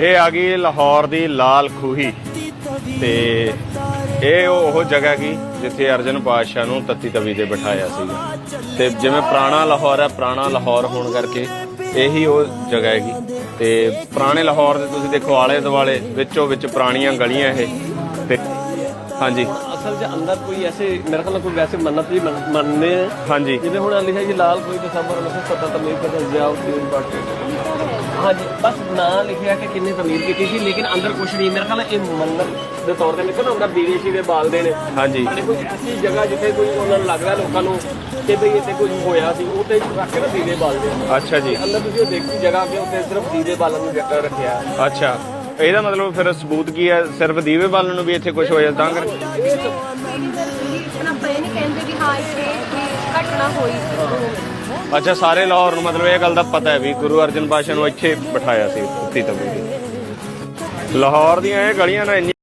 ਇਹ ਆ ਗਈ ਲਾਹੌਰ ਦੀ ਲਾਲ ਖੂਹੀ। ਤੇ ਇਹ ਉਹ ਜਗ੍ਹਾ ਕੀ ਜਿੱਥੇ ਅਰਜਨ ਪਾਤਸ਼ਾਹ ਨੂੰ ਤੱਤੀ ਤਵੀ ਤੇ ਬਿਠਾਇਆ ਸੀਗਾ। ਤੇ ਜਿਵੇਂ ਪੁਰਾਣਾ ਲਾਹੌਰ ਹੈ ਪੁਰਾਣਾ ਲਾਹੌਰ ਹੋਣ ਕਰਕੇ ਇਹੀ ਉਹ ਜਗ੍ਹਾ ਹੈਗੀ। ਤੇ ਪੁਰਾਣੇ ਲਾਹੌਰ ਦੇ ਤੁਸੀਂ ਦੇਖੋ ਆਲੇ ਦੁਆਲੇ ਵਿੱਚੋਂ ਵਿੱਚ ਪੁਰਾਣੀਆਂ ਗਲੀਆਂ ਇਹ। ਤੇ ਹਾਂਜੀ। ਅਸਲ 'ਚ ਅੰਦਰ ਕੋਈ ਐਸੇ ਮੇਰੇ ਖਿਆਲ ਨਾਲ ਕੋਈ ਵੈਸੇ ਮੰਨਤ ਵੀ ਮੰਨ- ਮੰਨਦੇ ਆ। ਹਾਂਜੀ। ਜਿਵੇਂ ਹੁਣ ਲਿਖਿਆ ਜੀ ਲਾਲ ਕੋਈ ਦਸੰਬਰ 1970 ਤਮੀਰ ਕਰ ਜਾਓ ਤੀਨ ਬਾਟ ਹਾਂਜੀ ਬਸ ਨਾਂ ਲਿਖਿਆ ਕਿ ਕਿੰਨੇ ਤਮੀਰ ਕੀਤੀ ਸੀ ਲੇਕਿਨ ਅੰਦਰ ਕੁਝ ਨਹੀਂ। ਮੇਰੇ ਖਿਆਲ ਨਾਲ ਇਹ ਮੰਨਤ ਦੇ ਤੌਰ ਤੇ ਨਿਕਲ ਹੁੰਦਾ ਵਿਦੇਸ਼ੀ ਦੇ ਬਾਲਦੇ ਨੇ। ਹਾਂਜੀ। ਸਾਡੇ ਕੋਈ ਐਸੀ ਜਗ੍ਹਾ ਜਿੱਥੇ ਕੋਈ ਉਹਨਾਂ ਨੂੰ ਲੱਗਦਾ ਲੋਕਾਂ ਨੂੰ ਕਿ ਭਈ ਇੱਥੇ ਕੁਝ ਹੋਇਆ ਸੀ ਉਹ ਤੇ ਰੱਖ ਕੇ ਨਾ ਦੀਵੇ ਬਾਲਦੇ ਆ ਅੱਛਾ ਜੀ। ਅੰਦਰ ਤੁਸੀਂ ਉਹ ਦੇਖੀ ਜਗ੍ਹਾ ਕਿ ਉੱਥੇ ਸਿਰਫ ਦੀਵੇ ਬਾਲਣ ਨੂੰ ਜਗ੍ਹਾ ਰੱਖਿਆ। ਅੱਛਾ। ਇਹਦਾ ਮਤਲਬ ਫਿਰ ਸਬੂਤ ਕੀ ਹੈ? ਸਿਰਫ ਦੀਵੇ ਬਾਲਣ ਨੂੰ ਵੀ ਇੱਥੇ ਕੁਝ ਹੋਇਆ ਤਾਂ ਕਰ ਇਤਨਾ ਪਏ ਨਹੀਂ ਕਹਿੰਦੇ ਵੀ ਹਾਂ ਇੱਥੇ ਇਹ ਘਟਨਾ ਹੋਈ ਸੀ। ਅੱਛਾ, ਸਾਰੇ ਲਾਹੌਰ ਨੂੰ ਮਤਲਬ ਇਹ ਗੱਲ ਦਾ ਪਤਾ ਹੈ ਵੀ ਗੁਰੂ ਅਰਜਨ ਪਾਤਸ਼ਾਹ ਨੂੰ ਇੱਥੇ ਬਿਠਾਇਆ ਸੀ ਉੱਤੀ ਤਵੀ ਲਾਹੌਰ ਦੀਆਂ ਇਹ ਗਲੀਆਂ ਨਾ ਇੰਨੀਆਂ